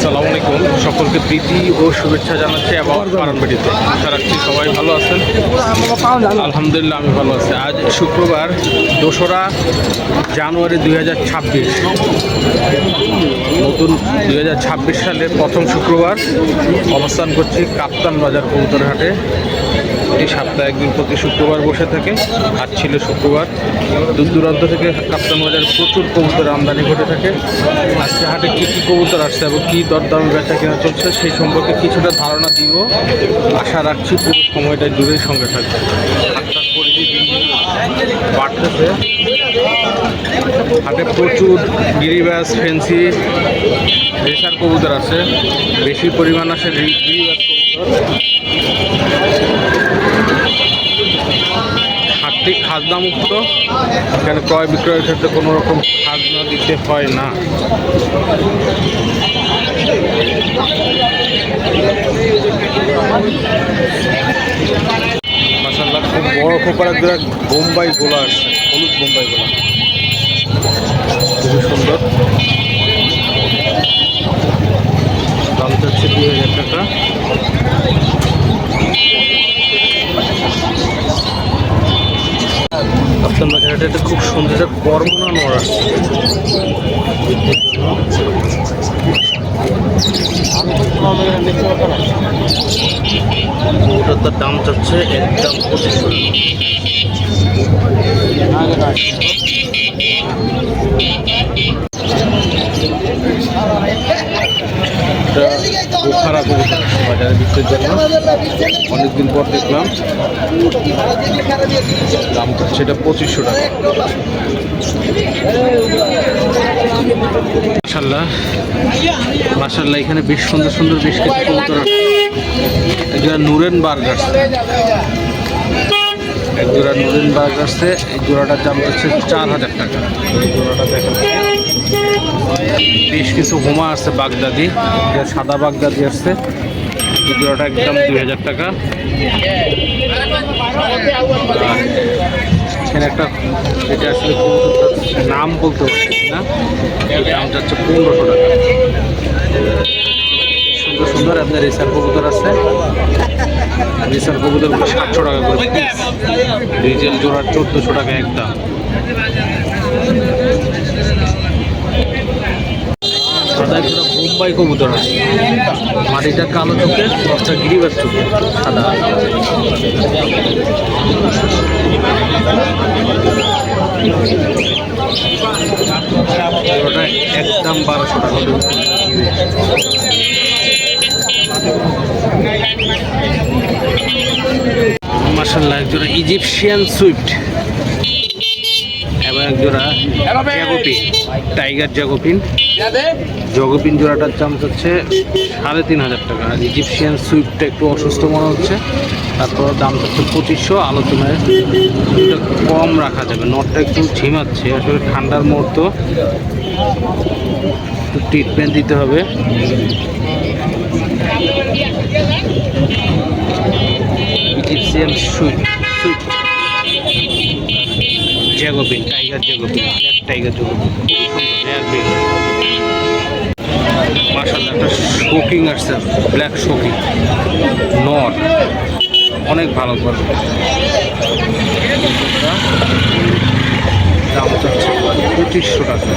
আসসালামু আলাইকুম। সকলকে প্রীতি ও শুভেচ্ছা জানাচ্ছি এবং পারণবাড়িতে আশা রাখছি সবাই ভালো আছেন? আলহামদুলিল্লাহ, আমি ভালো আছি। আজ শুক্রবার, দোসরা জানুয়ারি দুই হাজার ছাব্বিশ। নতুন দু হাজার ছাব্বিশ সালের প্রথম শুক্রবার অবস্থান করছি কাপ্তান বাজার কবুতরহাটে। এটি সপ্তাহে একদিন প্রতি শুক্রবার বসে থাকে। আজ ছিল শুক্রবার। দূর দূরান্ত থেকে কাপ্তান বাজার প্রচুর কবুতর আমদানি ঘটে থাকে। আজকে হাটে কী কী কবুতর আসছে এবং কী দরদাম বেচা কেনা চলছে সেই সম্পর্কে কিছুটা ধারণা দিব। আশা রাখছি পুরো সময়টা জুড়েই সঙ্গে থাকবে। হাটটার পরিধি বাড়তেছে। হাটে প্রচুর গিরিবাস, ফেন্সি রেসার কবুতর আছে। বেশি পরিমাণ রি- গিরিবাস হাটটি খাজনা মুক্ত এখানে ক্রয় বিক্রয়ের ক্ষেত্রে কোনো রকম খাজনা দিতে হয় না। বড় বোম্বাই গোলা আসছে হলুদ বোম্বাই গোলা। খুবই সুন্দর। দাম চাচ্ছে দুই হাজার টাকা। কাপ্তান বাজারটা একটা খুব সুন্দর একটা কর্মনা নড় আসছে ওটার তার দাম চাচ্ছে একদম পঁচিশশো কবুতর বাজারে বিক্রির জন্য। অনেকদিন পর দেখলাম। দাম সেটা পঁচিশশো টাকা। মাসাল্লাহ মাসাল্লাহ এখানে বেশ সুন্দর সুন্দর বেশ কিছু নুরেন বার্গ আসছে এক জোড়া নুরেন বার্গ আসছে, এই জোড়াটার দাম হচ্ছে চার হাজার টাকা। এই দেখা। বেশ কিছু হোমা আসছে বাগদাদি সাদা বাগদাদি আসছে। এই জোড়াটা একদম দুই হাজার টাকা। এখানে একটা, এটা আসলে নাম বলতে পারছি না। দামটা হচ্ছে পনেরোশো টাকা। সুন্দর সুন্দর আপনার রেসার কবুতর আছে। রেসার কবুতরগুলো সাতশো টাকা করে ডিজেল জোড়ার চোদ্দশো টাকা একটা বোম্বাই কবুতর আছে। মাটিটা কালো চোখে দশটা গিরিবাস চোখে সাদা। ওটা একদম বারোশো টাকা মার্শাল্লাহ একজোড়া ইজিপশিয়ান সুইফট এবং একজোড়া জ্যাগোপিন টাইগার জ্যাগোপিন জগপিন জোড়াটার দাম হচ্ছে সাড়ে তিন হাজার টাকা। আর ইজিপশিয়ান সুইফটটা একটু অসুস্থ মনে হচ্ছে। তারপর দাম হচ্ছে পঁচিশশো। আলোচনায় কম রাখা যাবে। নটটা একটু ঝিমাচ্ছে। আসলে ঠান্ডার মুহূর্ত। ট্রিটমেন্ট দিতে হবে। Egyptian swift swift Jacobin tiger Jacobin black tiger Jacobin rare একটা শোকিং আসছে ব্ল্যাক শোকিং নর অনেক ভালো করে। দাম চাচ্ছে পঁচিশশো টাকা।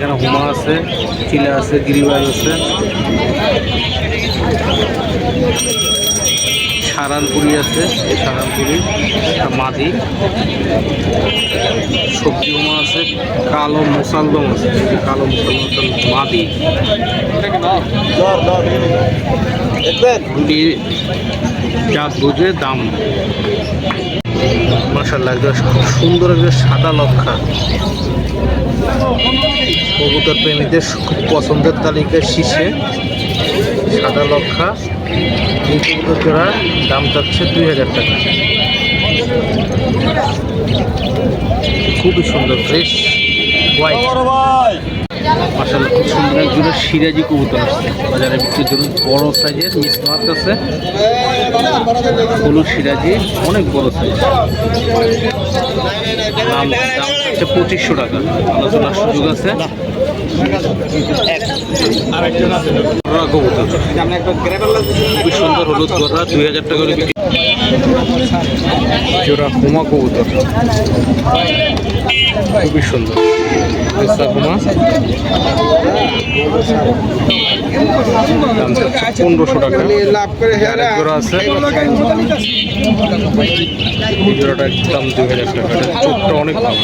এখানে হুমা আছে চিলা আছে গিরিবাজ আছে। সারানপুরি আছে সারানপুরি মাদি। সবজি হুমা আছে, কালো মুসালদম আছে যে কালো মুসালদম মাদি। জাত বুঝে দাম। মাসাল্লাহ একদম খুব সুন্দর একটা সাদা লক্ষা কবুতর প্রেমীদের খুব পছন্দের তালিকায় শীর্ষে সাদা লক্ষা। এই কবুতর জোড়ার দাম চাচ্ছে দুই হাজার টাকা। খুবই সুন্দর ফ্রেশ হোয়াইট মাসাল্লাহ খুব সুন্দর এক জোড়া সিরাজি কবুতর আসছে বাজারে বিক্রির জন্য বড় সাইজের মিস মার্ক আছে। হলুদ সিরাজি, অনেক বড় সাইজ দাম দাম হচ্ছে পঁচিশশো টাকা। আলোচনার সুযোগ আছে? কবুতর। খুবই সুন্দর হলুদ দুই হাজার টাকা করে বিক্রি। জোড়া হুমা কবুতর। খুবই সুন্দর। পনেরোশো টাকা। আছে। জোড়াটা দাম দুই হাজার টাকা। চোখটা অনেক ভালো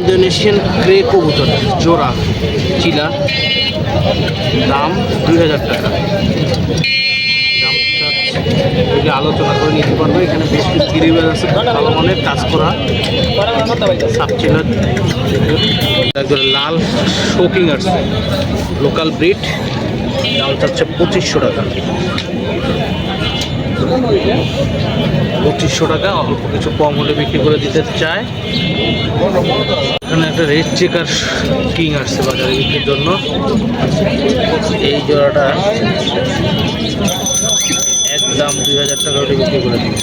ইন্দোনেশিয়ান গ্রে কবুতর, জোড়া, চিলা। দাম দুই হাজার টাকা। আলোচনা করে নিতে পারবে, এখানে বেশ কিছু গিরিবাজ আছে ভালো মানের, কাজ করা। সাপচিলা। একবারে লাল শোকিং আসছে লোকাল ব্রিড দাম চাচ্ছে পঁচিশশো টাকা। পঁচিশশো টাকা, অল্প কিছু কম হলে বিক্রি করে দিতে চায়। এখানে একটা রেড চেকার কিং আসছে বাজারে বিক্রির জন্য। এই জোড়াটা একদম দুই হাজার টাকা বিক্রি করে দিবে।